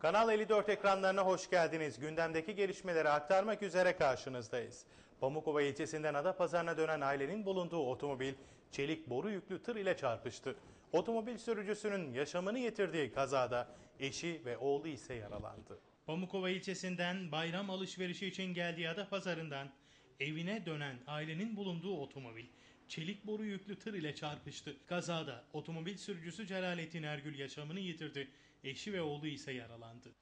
Kanal 54 ekranlarına hoş geldiniz. Gündemdeki gelişmeleri aktarmak üzere karşınızdayız. Pamukova ilçesinden Adapazarı'na dönen ailenin bulunduğu otomobil çelik boru yüklü tır ile çarpıştı. Otomobil sürücüsünün yaşamını yitirdiği kazada eşi ve oğlu ise yaralandı. Pamukova ilçesinden bayram alışverişi için geldiği Adapazarı'ndan evine dönen ailenin bulunduğu otomobil çelik boru yüklü tır ile çarpıştı. Kazada otomobil sürücüsü Celalettin Ergül yaşamını yitirdi. Eşi ve oğlu ise yaralandı.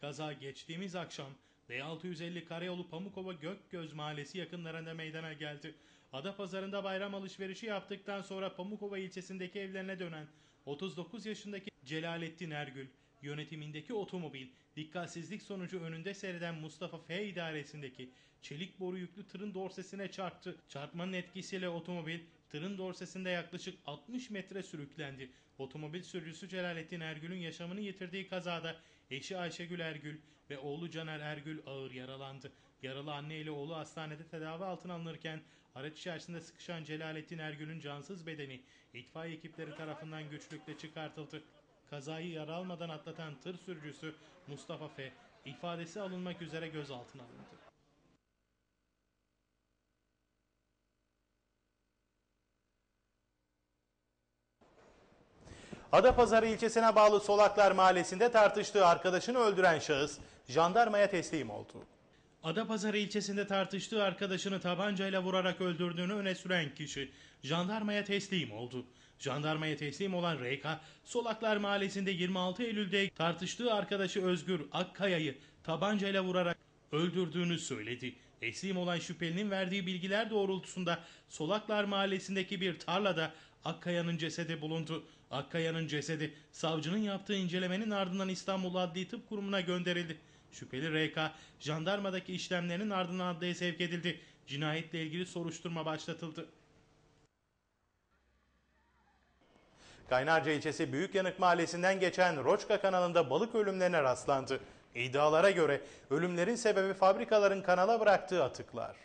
Kaza geçtiğimiz akşam D650 Karayolu Pamukova Gökgöz Mahallesi yakınlarında meydana geldi. Adapazarı'nda bayram alışverişi yaptıktan sonra Pamukova ilçesindeki evlerine dönen 39 yaşındaki Celalettin Ergül yönetimindeki otomobil dikkatsizlik sonucu önünde seyreden Mustafa F idaresindeki çelik boru yüklü tırın dorsesine çarptı. Çarpmanın etkisiyle otomobil tırın dorsesinde yaklaşık 60 metre sürüklendi. Otomobil sürücüsü Celalettin Ergül'ün yaşamını yitirdiği kazada eşi Ayşegül Ergül ve oğlu Caner Ergül ağır yaralandı. Yaralı anne ile oğlu hastanede tedavi altına alınırken araç içerisinde sıkışan Celalettin Ergül'ün cansız bedeni itfaiye ekipleri tarafından güçlükle çıkartıldı. Kazayı yara almadan atlatan tır sürücüsü Mustafa F. ifadesi alınmak üzere gözaltına alındı. Adapazarı ilçesine bağlı Solaklar Mahallesi'nde tartıştığı arkadaşını öldüren şahıs jandarmaya teslim oldu. Adapazarı ilçesinde tartıştığı arkadaşını tabancayla vurarak öldürdüğünü öne süren kişi jandarmaya teslim oldu. Jandarmaya teslim olan RK, Solaklar Mahallesi'nde 26 Eylül'de tartıştığı arkadaşı Özgür Akkaya'yı tabancayla vurarak öldürdüğünü söyledi. Teslim olan şüphelinin verdiği bilgiler doğrultusunda Solaklar Mahallesi'ndeki bir tarlada Akkaya'nın cesedi bulundu. Akkaya'nın cesedi savcının yaptığı incelemenin ardından İstanbul Adli Tıp Kurumu'na gönderildi. Şüpheli RK jandarmadaki işlemlerinin ardından adliye sevk edildi. Cinayetle ilgili soruşturma başlatıldı. Kaynarca ilçesi Büyükyanık Mahallesi'nden geçen Roçka kanalında balık ölümlerine rastlandı. İddialara göre ölümlerin sebebi fabrikaların kanala bıraktığı atıklar.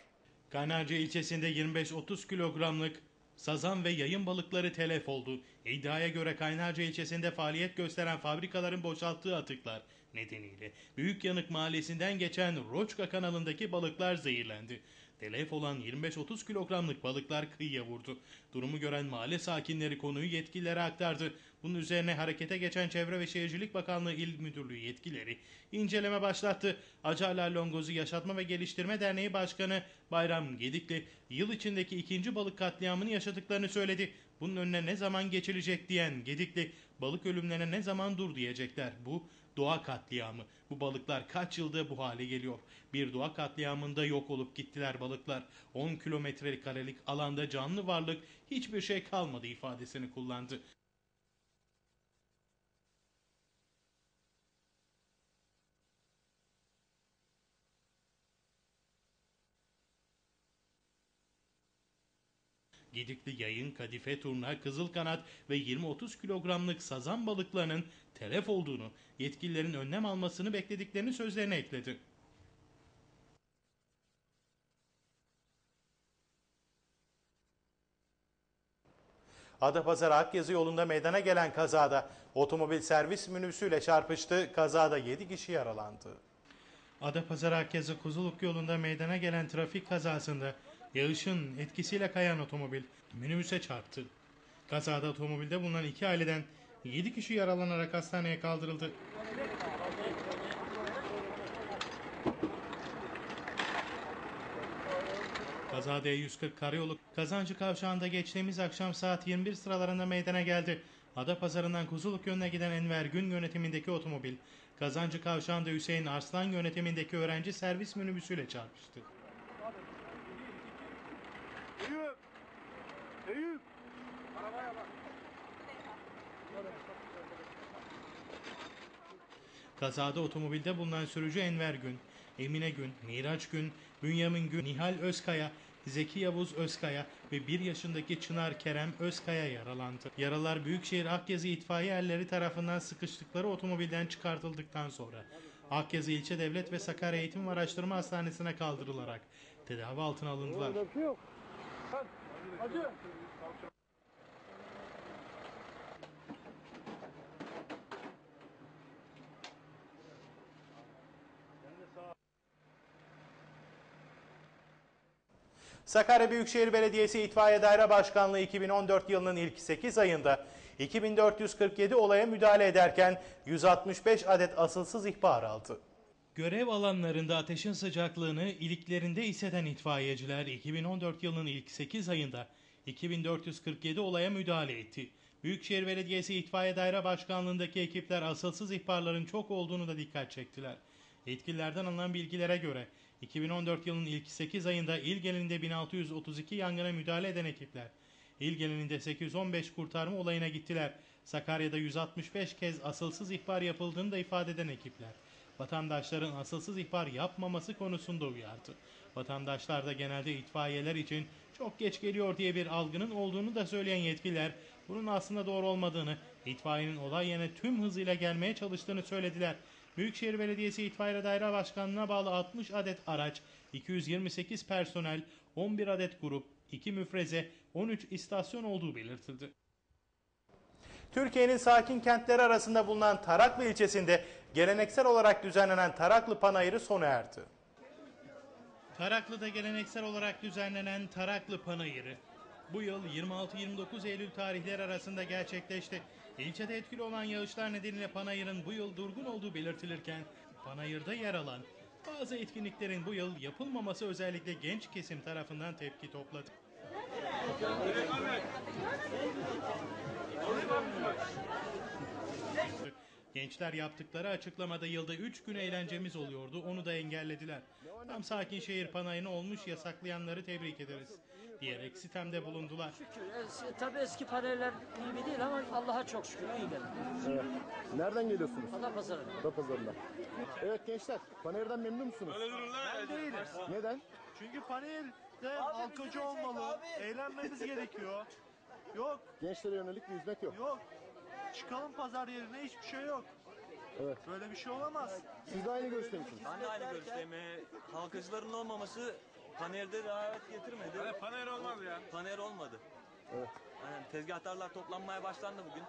Kaynarca ilçesinde 25-30 kilogramlık sazan ve yayın balıkları telef oldu. İddiaya göre Kaynarca ilçesinde faaliyet gösteren fabrikaların boşalttığı atıklar nedeniyle Büyükyanık mahallesinden geçen Roçka kanalındaki balıklar zehirlendi. Telef olan 25-30 kilogramlık balıklar kıyıya vurdu. Durumu gören mahalle sakinleri konuyu yetkililere aktardı. Bunun üzerine harekete geçen Çevre ve Şehircilik Bakanlığı İl Müdürlüğü yetkileri inceleme başlattı. Acarlar Longozu Yaşatma ve Geliştirme Derneği Başkanı Bayram Gedikli yıl içindeki ikinci balık katliamını yaşadıklarını söyledi. Bunun önüne ne zaman geçilecek diyen Gedikli balık ölümlerine ne zaman dur diyecekler. Bu doğa katliamı. Bu balıklar kaç yılda bu hale geliyor? Bir doğa katliamında yok olup gittiler balıklar. 10 kilometrelik karelik alanda canlı varlık hiçbir şey kalmadı ifadesini kullandı. Gedikli yayın, kadife, turna, kızıl kanat ve 20-30 kilogramlık sazan balıklarının telef olduğunu, yetkililerin önlem almasını beklediklerini sözlerine ekledi. Adapazarı Akyazı yolunda meydana gelen kazada otomobil servis minibüsüyle çarpıştı. Kazada 7 kişi yaralandı. Adapazarı Akyazı Kuzuluk yolunda meydana gelen trafik kazasında yağışın etkisiyle kayan otomobil minibüse çarptı. Kazada otomobilde bulunan iki aileden 7 kişi yaralanarak hastaneye kaldırıldı. Kazada 140 karayolu Kazancı Kavşağı'nda geçtiğimiz akşam saat 21 sıralarında meydana geldi. Adapazarı'ndan Kuzuluk yönüne giden Enver Gün yönetimindeki otomobil, Kazancı Kavşağı'nda Hüseyin Arslan yönetimindeki öğrenci servis minibüsüyle çarpıştı. Eyüp! Eyüp! Arabaya bak. Kazada otomobilde bulunan sürücü Enver Gün, Emine Gün, Miraç Gün, Bünyamin Gün, Nihal Özkaya, Zeki Yavuz Özkaya ve 1 yaşındaki Çınar Kerem Özkaya yaralandı. Yaralar Büyükşehir Akyazı itfaiye erleri tarafından sıkıştıkları otomobilden çıkartıldıktan sonra Akyazı İlçe Devlet ve Sakarya Eğitim ve Araştırma Hastanesi'ne kaldırılarak tedavi altına alındılar. Öyle bir şey yok. Sakarya Büyükşehir Belediyesi İtfaiye Daire Başkanlığı 2014 yılının ilk 8 ayında 2447 olaya müdahale ederken 165 adet asılsız ihbar aldı. Görev alanlarında ateşin sıcaklığını iliklerinde hisseden itfaiyeciler 2014 yılının ilk 8 ayında 2447 olaya müdahale etti. Büyükşehir Belediyesi İtfaiye Daire Başkanlığındaki ekipler asılsız ihbarların çok olduğunu da dikkat çektiler. Yetkililerden alınan bilgilere göre 2014 yılının ilk 8 ayında il genelinde 1632 yangına müdahale eden ekipler il genelinde 815 kurtarma olayına gittiler. Sakarya'da 165 kez asılsız ihbar yapıldığını da ifade eden ekipler vatandaşların asılsız ihbar yapmaması konusunda uyardı. Vatandaşlar da genelde itfaiyeler için çok geç geliyor diye bir algının olduğunu da söyleyen yetkililer bunun aslında doğru olmadığını, itfaiyenin olay yerine tüm hızıyla gelmeye çalıştığını söylediler. Büyükşehir Belediyesi İtfaiye Daire Başkanlığı'na bağlı 60 adet araç, 228 personel, 11 adet grup, 2 müfreze, 13 istasyon olduğu belirtildi. Türkiye'nin sakin kentleri arasında bulunan Taraklı ilçesinde geleneksel olarak düzenlenen Taraklı Panayırı sona erdi. Taraklı'da geleneksel olarak düzenlenen Taraklı Panayırı bu yıl 26-29 Eylül tarihleri arasında gerçekleşti. İlçede etkili olan yağışlar nedeniyle Panayır'ın bu yıl durgun olduğu belirtilirken Panayır'da yer alan bazı etkinliklerin bu yıl yapılmaması özellikle genç kesim tarafından tepki topladı. Gençler yaptıkları açıklamada yılda 3 gün eğlencemiz oluyordu. Onu da engellediler. Tam sakin şehir panayını olmuş yasaklayanları tebrik ederiz. Diyerek sitemde bulundular. Şükür. Es, tabii eski paneller gibi değil ama Allah'a çok şükür iyiler. Evet. Nereden geliyorsunuz? Allah pazarı. Da pazarından. Evet gençler, Panayır'dan memnun musunuz? Ben değilim. Neden? Çünkü panelde halkacı olmalı. Eğlenmemiz gerekiyor. Yok, Gençlere yönelik bir hizmet yok. yok. Çıkalım pazar yerine hiçbir şey yok. Evet. Böyle bir şey olamaz. Siz de aynı görüşte misiniz? Ben de aynı görüşteyim. Halkacıların olmaması panelde davet getirmedi. Evet, panel olmaz ya. Panel olmadı. Evet. Aynen tezgahtarlar toplanmaya başlandı bugün.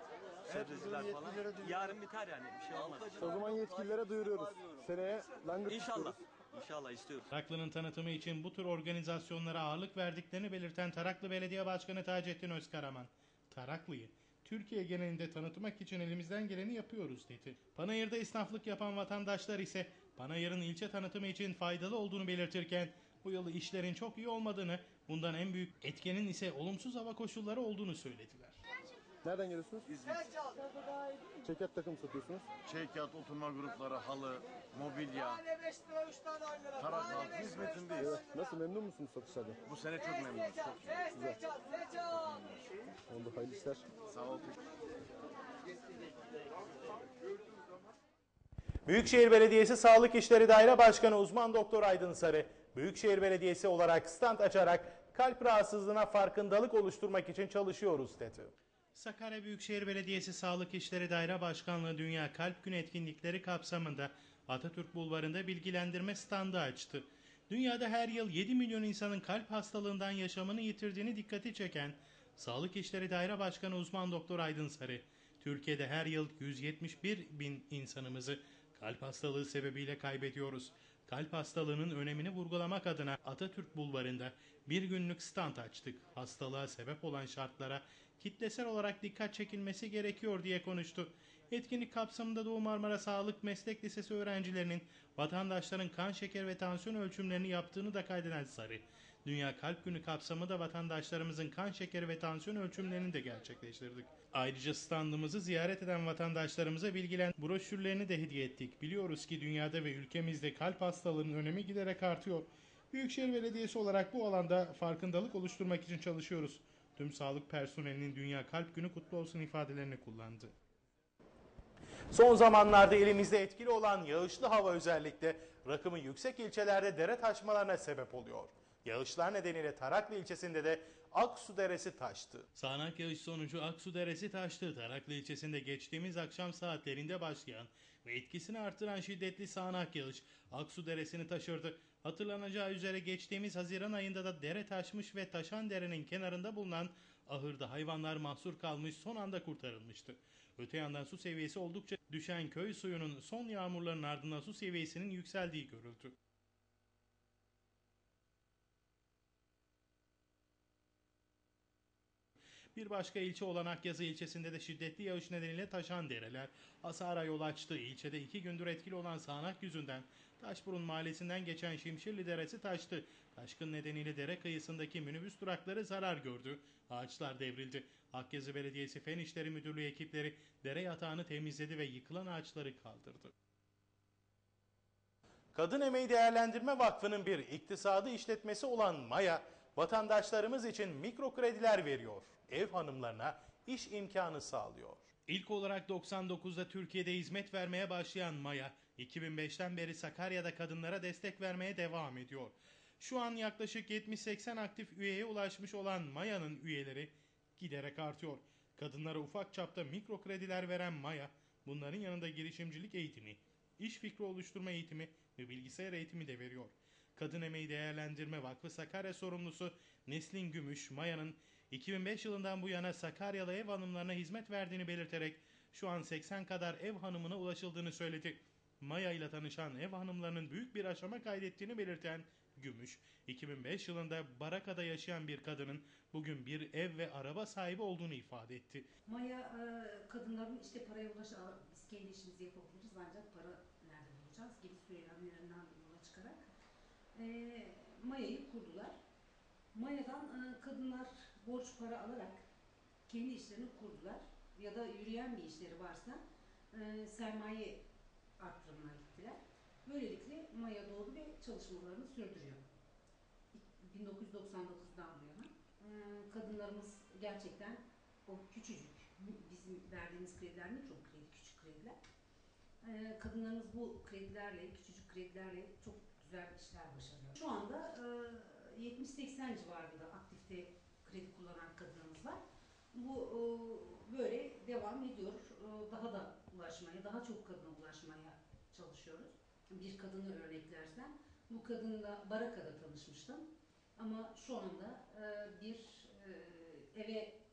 Sebzeciler falan. Yarın biter yani bir şey olmaz. O zaman yetkililere duyuruyoruz. Seneye langırt İnşallah. İnşallah istiyoruz. Taraklı'nın tanıtımı için bu tür organizasyonlara ağırlık verdiklerini belirten Taraklı Belediye Başkanı Taceddin Özkaraman, Taraklı'yı Türkiye genelinde tanıtmak için elimizden geleni yapıyoruz dedi. Panayır'da esnaflık yapan vatandaşlar ise Panayır'ın ilçe tanıtımı için faydalı olduğunu belirtirken bu yıl işlerin çok iyi olmadığını, bundan en büyük etkenin ise olumsuz hava koşulları olduğunu söylediler. Nereden geliyorsunuz? Çekyat takım satıyorsunuz. Çekyat, oturma grupları, halı, mobilya, tarak halkı hizmetindeyiz. Evet. Nasıl memnun musunuz satışlardan? Bu sene çok memnunuz. Çok iyi. Oldu hayırlı işler. Sağ ol. Büyükşehir Belediyesi Sağlık İşleri Daire Başkanı Uzman Doktor Aydın Sarı, Büyükşehir Belediyesi olarak stand açarak kalp rahatsızlığına farkındalık oluşturmak için çalışıyoruz dedi. Sakarya Büyükşehir Belediyesi Sağlık İşleri Daire Başkanlığı Dünya Kalp Günü etkinlikleri kapsamında Atatürk Bulvarı'nda bilgilendirme standı açtı. Dünyada her yıl 7 milyon insanın kalp hastalığından yaşamını yitirdiğini dikkati çeken Sağlık İşleri Daire Başkanı Uzman Doktor Aydın Sarı, Türkiye'de her yıl 171 bin insanımızı kalp hastalığı sebebiyle kaybediyoruz. Kalp hastalığının önemini vurgulamak adına Atatürk Bulvarı'nda bir günlük stand açtık. Hastalığa sebep olan şartlara kitlesel olarak dikkat çekilmesi gerekiyor diye konuştu. Etkinlik kapsamında Doğu Marmara Sağlık Meslek Lisesi öğrencilerinin vatandaşların kan şeker ve tansiyon ölçümlerini yaptığını da kaydeden Sarı. Dünya Kalp Günü kapsamında vatandaşlarımızın kan şekeri ve tansiyon ölçümlerini de gerçekleştirdik. Ayrıca standımızı ziyaret eden vatandaşlarımıza bilgilen broşürlerini de hediye ettik. Biliyoruz ki dünyada ve ülkemizde kalp hastalığının önemi giderek artıyor. Büyükşehir Belediyesi olarak bu alanda farkındalık oluşturmak için çalışıyoruz. Tüm sağlık personelinin Dünya Kalp Günü kutlu olsun ifadelerini kullandı. Son zamanlarda elimizde etkili olan yağışlı hava özellikle rakımı yüksek ilçelerde dere taşmalarına sebep oluyor. Yağışlar nedeniyle Taraklı ilçesinde de Aksu Deresi taştı. Sağanak yağış sonucu Aksu Deresi taştı. Taraklı ilçesinde geçtiğimiz akşam saatlerinde başlayan ve etkisini artıran şiddetli sağanak yağış Aksu Deresi'ni taşırdı. Hatırlanacağı üzere geçtiğimiz Haziran ayında da dere taşmış ve taşan derenin kenarında bulunan ahırda hayvanlar mahsur kalmış son anda kurtarılmıştı. Öte yandan su seviyesi oldukça düşen köy suyunun son yağmurların ardından su seviyesinin yükseldiği görüldü. Bir başka ilçe olan Akyazı ilçesinde de şiddetli yağış nedeniyle taşan dereler hasara yol açtı. İlçede iki gündür etkili olan sağanak yüzünden Taşburun mahallesinden geçen Şimşirli Deresi taştı. Taşkın nedeniyle dere kıyısındaki minibüs durakları zarar gördü. Ağaçlar devrildi. Akyazı Belediyesi Fen İşleri Müdürlüğü ekipleri dere yatağını temizledi ve yıkılan ağaçları kaldırdı. Kadın Emeği Değerlendirme Vakfı'nın bir iktisadı işletmesi olan Maya, vatandaşlarımız için mikro krediler veriyor. Ev hanımlarına iş imkanı sağlıyor. İlk olarak 99'da Türkiye'de hizmet vermeye başlayan Maya, 2005'ten beri Sakarya'da kadınlara destek vermeye devam ediyor. Şu an yaklaşık 70-80 aktif üyeye ulaşmış olan Maya'nın üyeleri giderek artıyor. Kadınlara ufak çapta mikro krediler veren Maya, bunların yanında girişimcilik eğitimi, iş fikri oluşturma eğitimi ve bilgisayar eğitimi de veriyor. Kadın Emeği Değerlendirme Vakfı Sakarya sorumlusu Neslin Gümüş, Maya'nın 2005 yılından bu yana Sakaryalı ev hanımlarına hizmet verdiğini belirterek şu an 80 kadar ev hanımına ulaşıldığını söyledi. Maya ile tanışan ev hanımlarının büyük bir aşama kaydettiğini belirten Gümüş, 2005 yılında Baraka'da yaşayan bir kadının bugün bir ev ve araba sahibi olduğunu ifade etti. Maya e, kadınların işte paraya ulaş "Aa, biz kendi işimizi yapabiliriz ancak para nerede bulacağız gibi söylemlerinden yola çıkarak e, Maya'yı kurdular. Maya'dan e, kadınlar borç para alarak kendi işlerini kurdular ya da yürüyen bir işleri varsa sermaye arttırımına gittiler. Böylelikle Maya doğdu ve çalışmalarını sürdürüyor. 1999'dan bu yana. Kadınlarımız gerçekten o küçücük, bizim verdiğimiz krediler mikro kredi, küçük krediler. Kadınlarımız bu kredilerle, küçücük kredilerle çok güzel işler başarıyor. Şu anda e, 70-80 civarında aktifte kredi kullanan kadınlarımız var. Bu böyle devam ediyor. Daha da ulaşmaya, daha çok kadına ulaşmaya çalışıyoruz. Bir kadını örneklersem, bu kadınla Baraka'da tanışmıştım. Ama şu anda e, bir e, eve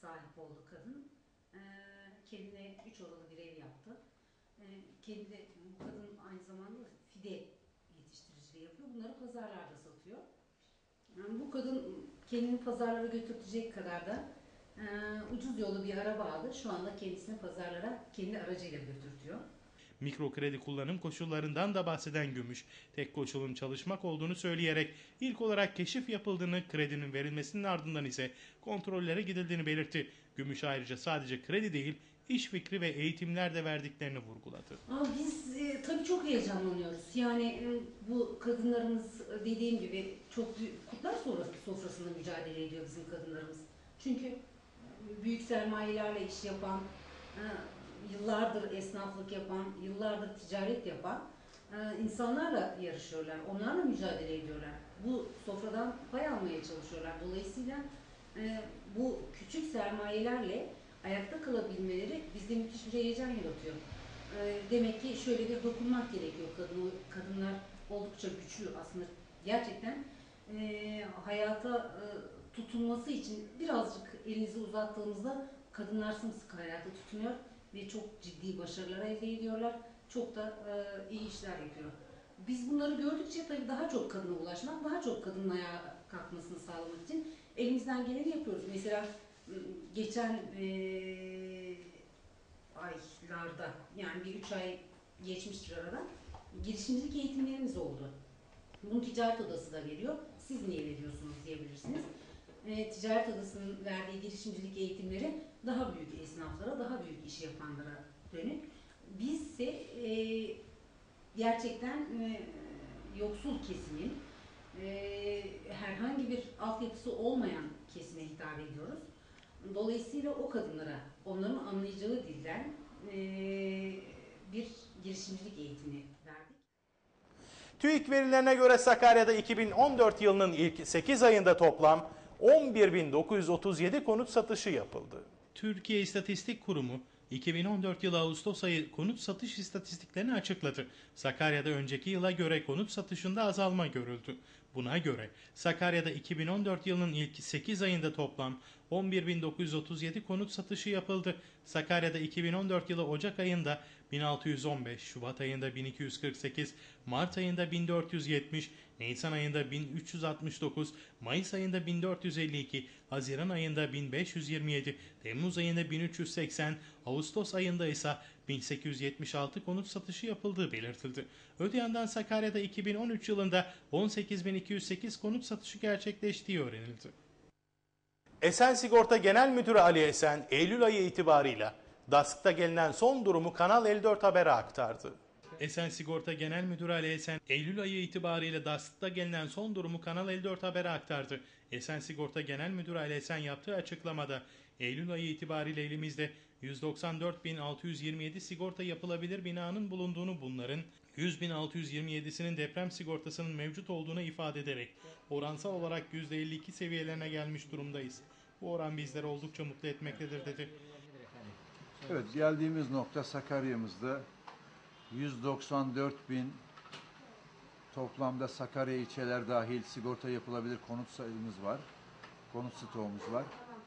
sahip oldu kadın. Ee, kendine üç odalı bir ev yaptı. Ee, kendi bu kadın aynı zamanda fide yetiştiriciliği yapıyor. Bunları pazarlarda satıyor. Yani bu kadın kendini pazarlara götürecek kadar da e, ucuz yolu bir araba aldı. Şu anda kendisini pazarlara kendi aracıyla götürtüyor. Mikro kredi kullanım koşullarından da bahseden Gümüş, tek koşulun çalışmak olduğunu söyleyerek ilk olarak keşif yapıldığını, kredinin verilmesinin ardından ise kontrollere gidildiğini belirtti. Gümüş ayrıca sadece kredi değil, iş fikri ve eğitimler de verdiklerini vurguladı. Aa, biz e, tabii çok heyecanlanıyoruz. Yani e, bu kadınlarımız e, dediğim gibi çok büyük kurtlar sonrası sofrasında mücadele ediyor bizim kadınlarımız. Çünkü e, büyük sermayelerle iş yapan, yıllardır esnaflık yapan, yıllardır ticaret yapan e, insanlarla yarışıyorlar. Onlarla mücadele ediyorlar. Bu sofradan pay almaya çalışıyorlar. Dolayısıyla e, bu küçük sermayelerle ayakta kalabilmeleri bizde müthiş bir heyecan yaratıyor. E, demek ki şöyle bir dokunmak gerekiyor. Kadın, kadınlar oldukça güçlü aslında. Gerçekten e, hayata e, tutunması için birazcık elinizi uzattığınızda kadınlar sımsıkı hayata tutunuyor ve çok ciddi başarılar elde ediyorlar. Çok da e, iyi işler yapıyor. Biz bunları gördükçe tabii daha çok kadına ulaşmak, daha çok kadının ayağa kalkmasını sağlamak için elimizden geleni yapıyoruz. Mesela geçen e, aylarda yani bir üç ay geçmiştir aradan girişimcilik eğitimlerimiz oldu. Bunu ticaret odası da veriyor. Siz niye veriyorsunuz diyebilirsiniz. E, ticaret odasının verdiği girişimcilik eğitimleri daha büyük esnaflara, daha büyük iş yapanlara dönük. Biz ise e, gerçekten e, yoksul kesimin, e, herhangi bir altyapısı olmayan kesime hitap ediyoruz. Dolayısıyla o kadınlara, onların anlayacağı dilden e, bir girişimcilik eğitimi verdik. TÜİK verilerine göre Sakarya'da 2014 yılının ilk 8 ayında toplam 11.937 konut satışı yapıldı. Türkiye İstatistik Kurumu 2014 yılı Ağustos ayı konut satış istatistiklerini açıkladı. Sakarya'da önceki yıla göre konut satışında azalma görüldü. Buna göre Sakarya'da 2014 yılının ilk 8 ayında toplam 11.937 konut satışı yapıldı. Sakarya'da 2014 yılı Ocak ayında 1615, Şubat ayında 1248, Mart ayında 1470, Nisan ayında 1369, Mayıs ayında 1452, Haziran ayında 1527, Temmuz ayında 1380, Ağustos ayında ise 1876 konut satışı yapıldığı belirtildi. Öte yandan Sakarya'da 2013 yılında 18.208 konut satışı gerçekleştiği öğrenildi. Esen Sigorta Genel Müdürü Ali Esen, Eylül ayı itibarıyla DASK'ta gelinen son durumu Kanal 54 Haber'e aktardı. Esen Sigorta Genel Müdürü Ali Esen, Eylül ayı itibariyle DASK'ta gelinen son durumu Kanal 54 Haber'e aktardı. Esen Sigorta Genel Müdürü Ali Esen yaptığı açıklamada, Eylül ayı itibariyle elimizde 194.627 sigorta yapılabilir binanın bulunduğunu bunların 100.627'sinin deprem sigortasının mevcut olduğunu ifade ederek oransal olarak %52 seviyelerine gelmiş durumdayız. Bu oran bizleri oldukça mutlu etmektedir dedi. Evet geldiğimiz nokta Sakarya'mızda 194 bin toplamda Sakarya ilçeler dahil sigorta yapılabilir konut sayımız var. Konut stoğumuz var.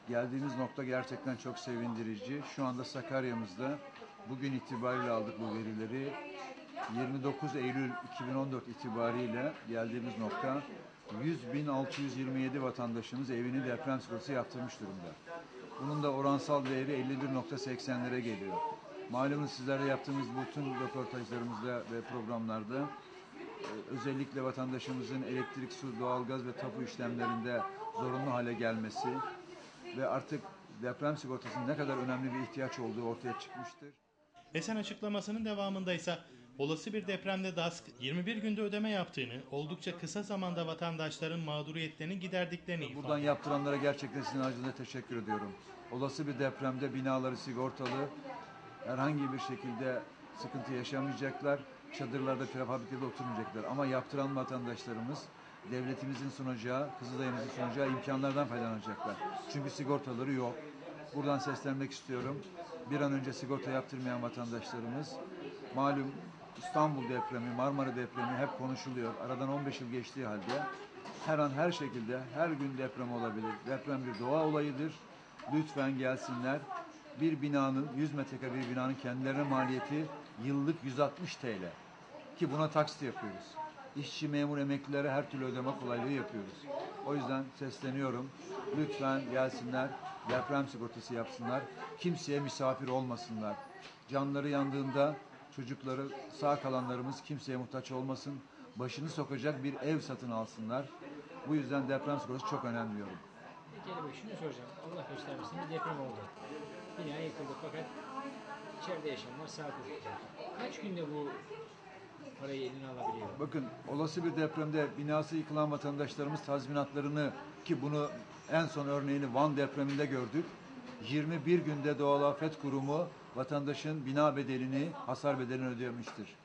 Geldiğimiz nokta gerçekten çok sevindirici. Şu anda Sakarya'mızda bugün itibariyle aldık bu verileri. 29 Eylül 2014 itibariyle geldiğimiz nokta 100.627 vatandaşımız evini deprem sigortası yaptırmış durumda. Bunun da oransal değeri 51.80'lere geliyor. Malumunuz sizlerle yaptığımız bütün röportajlarımızda ve programlarda e, özellikle vatandaşımızın elektrik, su, doğalgaz ve tapu işlemlerinde zorunlu hale gelmesi ve artık deprem sigortasının ne kadar önemli bir ihtiyaç olduğu ortaya çıkmıştır. Esen açıklamasının devamında ise olası bir depremde DASK 21 günde ödeme yaptığını, oldukça kısa zamanda vatandaşların mağduriyetlerini giderdiklerini ifade Buradan yaptıranlara gerçekten sizin haricinde teşekkür ediyorum. Olası bir depremde binaları sigortalı, herhangi bir şekilde sıkıntı yaşamayacaklar. Çadırlarda, prefabrikede oturmayacaklar. Ama yaptıran vatandaşlarımız devletimizin sunacağı, Kızılay'ımızın sunacağı imkanlardan faydalanacaklar. Çünkü sigortaları yok. Buradan seslenmek istiyorum. Bir an önce sigorta yaptırmayan vatandaşlarımız, malum İstanbul depremi, Marmara depremi hep konuşuluyor. Aradan 15 yıl geçtiği halde her an her şekilde her gün deprem olabilir. Deprem bir doğa olayıdır. Lütfen gelsinler. Bir binanın 100 metrekare bir binanın kendilerine maliyeti yıllık 160 TL. Ki buna taksit yapıyoruz. İşçi, memur, emeklilere her türlü ödeme kolaylığı yapıyoruz. O yüzden sesleniyorum. Lütfen gelsinler, deprem sigortası yapsınlar. Kimseye misafir olmasınlar. Canları yandığında çocukları, sağ kalanlarımız kimseye muhtaç olmasın. Başını sokacak bir ev satın alsınlar. Bu yüzden deprem sigortası çok önemli diyorum. Peki Bey şunu soracağım. Allah göstermesin bir deprem oldu. Bina yıkıldı fakat içeride yaşayanlar sağ kurtuldu. Kaç günde bu parayı eline alabiliyor? Bakın olası bir depremde binası yıkılan vatandaşlarımız tazminatlarını ki bunu en son örneğini Van depreminde gördük. 21 günde Doğal Afet Kurumu vatandaşın bina bedelini, hasar bedelini ödemiştir.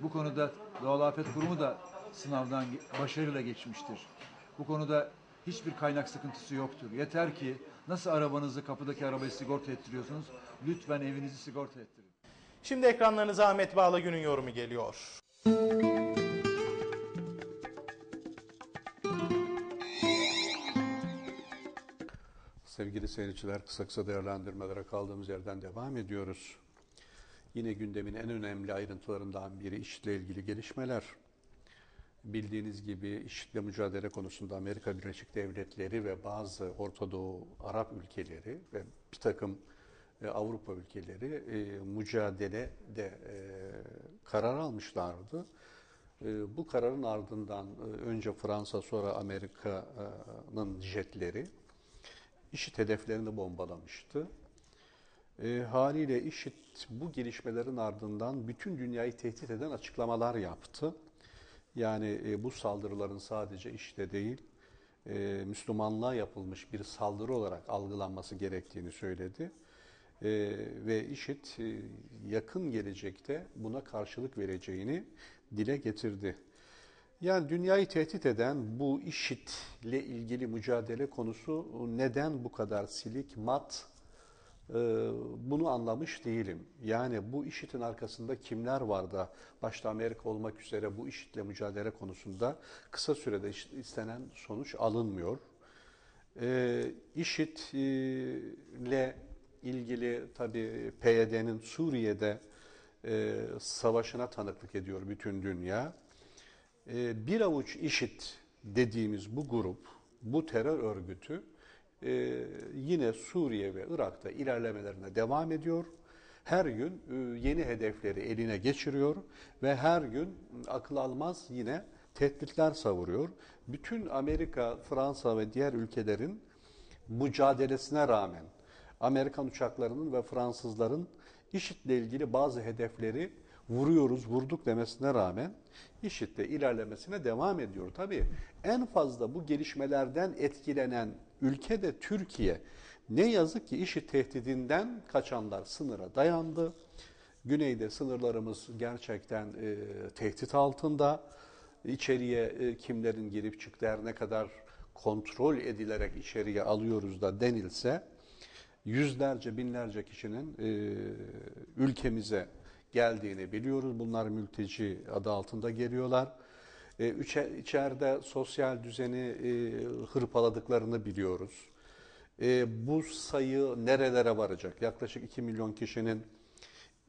Bu konuda Doğal Afet Kurumu da sınavdan başarıyla geçmiştir. Bu konuda hiçbir kaynak sıkıntısı yoktur. Yeter ki nasıl arabanızı kapıdaki arabayı sigorta ettiriyorsunuz, lütfen evinizi sigorta ettirin. Şimdi ekranlarınıza Ahmet Bağlagün'ün yorumu geliyor. Sevgili seyirciler kısa kısa değerlendirmelere kaldığımız yerden devam ediyoruz. Yine gündemin en önemli ayrıntılarından biri işle ilgili gelişmeler. Bildiğiniz gibi işle mücadele konusunda Amerika Birleşik Devletleri ve bazı Orta Doğu Arap ülkeleri ve bir takım e, Avrupa ülkeleri e, mücadelede e, karar almışlardı. Bu kararın ardından önce Fransa sonra Amerika'nın jetleri IŞİD hedeflerini bombalamıştı. E, haliyle IŞİD bu gelişmelerin ardından bütün dünyayı tehdit eden açıklamalar yaptı. Yani e, bu saldırıların sadece IŞİD'e değil, e, Müslümanlığa yapılmış bir saldırı olarak algılanması gerektiğini söyledi. E, ve IŞİD e, yakın gelecekte buna karşılık vereceğini dile getirdi. Yani dünyayı tehdit eden bu IŞİD'le ilgili mücadele konusu neden bu kadar silik, mat, e, bunu anlamış değilim. Yani bu IŞİD'in arkasında kimler var da başta Amerika olmak üzere bu IŞİD'le mücadele konusunda kısa sürede istenen sonuç alınmıyor. E, IŞİD'le ilgili tabii PYD'nin Suriye'de e, savaşına tanıklık ediyor bütün dünya. E, bir avuç IŞİD dediğimiz bu grup, bu terör örgütü e, yine Suriye ve Irak'ta ilerlemelerine devam ediyor. Her gün e, yeni hedefleri eline geçiriyor ve her gün akıl almaz yine tehditler savuruyor. Bütün Amerika, Fransa ve diğer ülkelerin mücadelesine rağmen Amerikan uçaklarının ve Fransızların IŞİD'le ilgili bazı hedefleri vuruyoruz, vurduk demesine rağmen IŞİD'le ilerlemesine devam ediyor. Tabii en fazla bu gelişmelerden etkilenen ülke de Türkiye. Ne yazık ki IŞİD tehdidinden kaçanlar sınıra dayandı. Güneyde sınırlarımız gerçekten e, tehdit altında. İçeriye e, kimlerin girip çıktığı ne kadar kontrol edilerek içeriye alıyoruz da denilse yüzlerce binlerce kişinin e, ülkemize geldiğini biliyoruz. Bunlar mülteci adı altında geliyorlar. E, içeride sosyal düzeni e, hırpaladıklarını biliyoruz. E, bu sayı nerelere varacak? Yaklaşık 2 milyon kişinin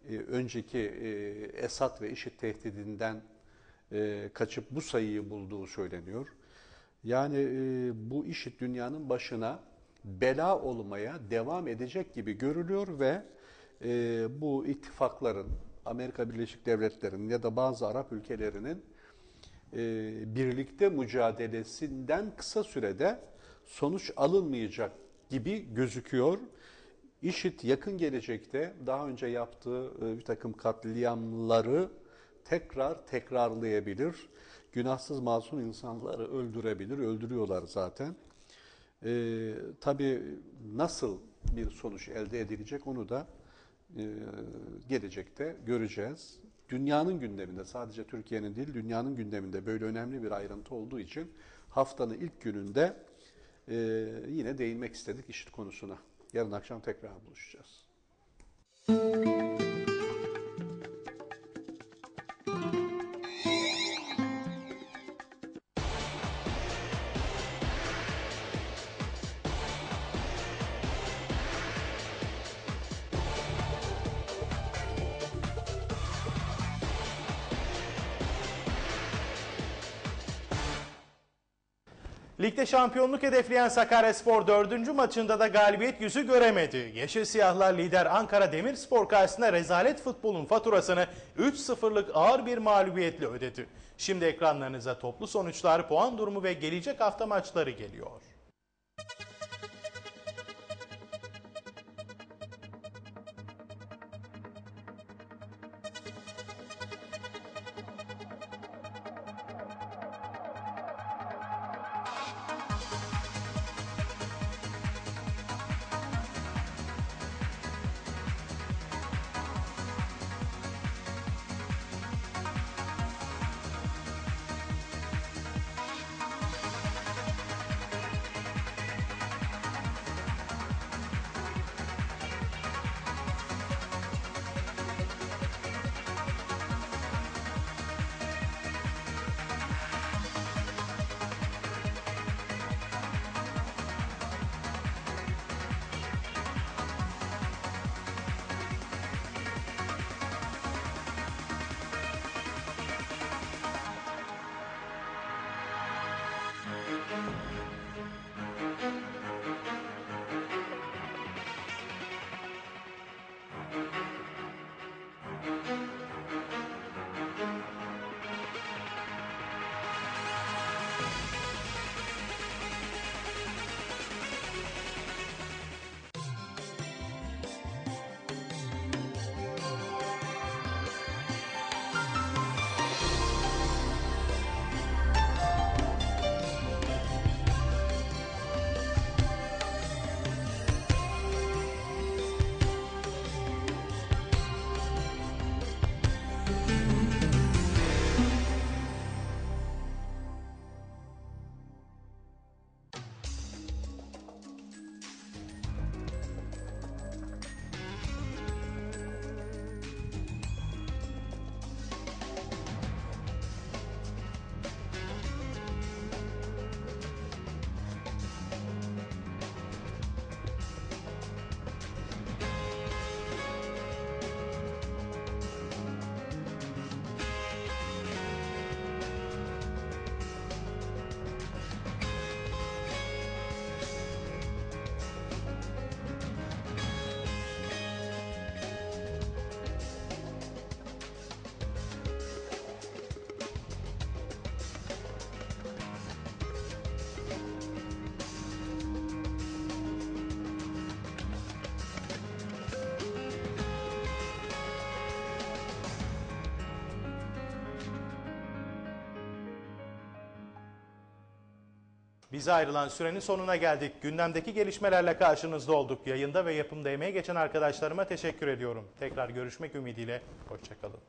e, önceki e, Esad ve IŞİD tehdidinden kaçıp bu sayıyı bulduğu söyleniyor. Yani bu IŞİD dünyanın başına bela olmaya devam edecek gibi görülüyor ve e, bu ittifakların, Amerika Birleşik Devletleri'nin ya da bazı Arap ülkelerinin e, birlikte mücadelesinden kısa sürede sonuç alınmayacak gibi gözüküyor. IŞİD yakın gelecekte daha önce yaptığı e, bir takım katliamları tekrar tekrarlayabilir. Günahsız masum insanları öldürebilir, öldürüyorlar zaten. Ee, tabii nasıl bir sonuç elde edilecek onu da e, gelecekte göreceğiz. Dünyanın gündeminde sadece Türkiye'nin değil dünyanın gündeminde böyle önemli bir ayrıntı olduğu için haftanın ilk gününde e, yine değinmek istedik işit konusuna. Yarın akşam tekrar buluşacağız. Ligde şampiyonluk hedefleyen Sakaryaspor 4. maçında da galibiyet yüzü göremedi. Yeşil Siyahlar lider Ankara Demirspor karşısında rezalet futbolun faturasını 3-0'lık ağır bir mağlubiyetle ödedi. Şimdi ekranlarınıza toplu sonuçlar, puan durumu ve gelecek hafta maçları geliyor. Bize ayrılan sürenin sonuna geldik. Gündemdeki gelişmelerle karşınızda olduk. Yayında ve yapımda emeği geçen arkadaşlarıma teşekkür ediyorum. Tekrar görüşmek ümidiyle. Hoşçakalın.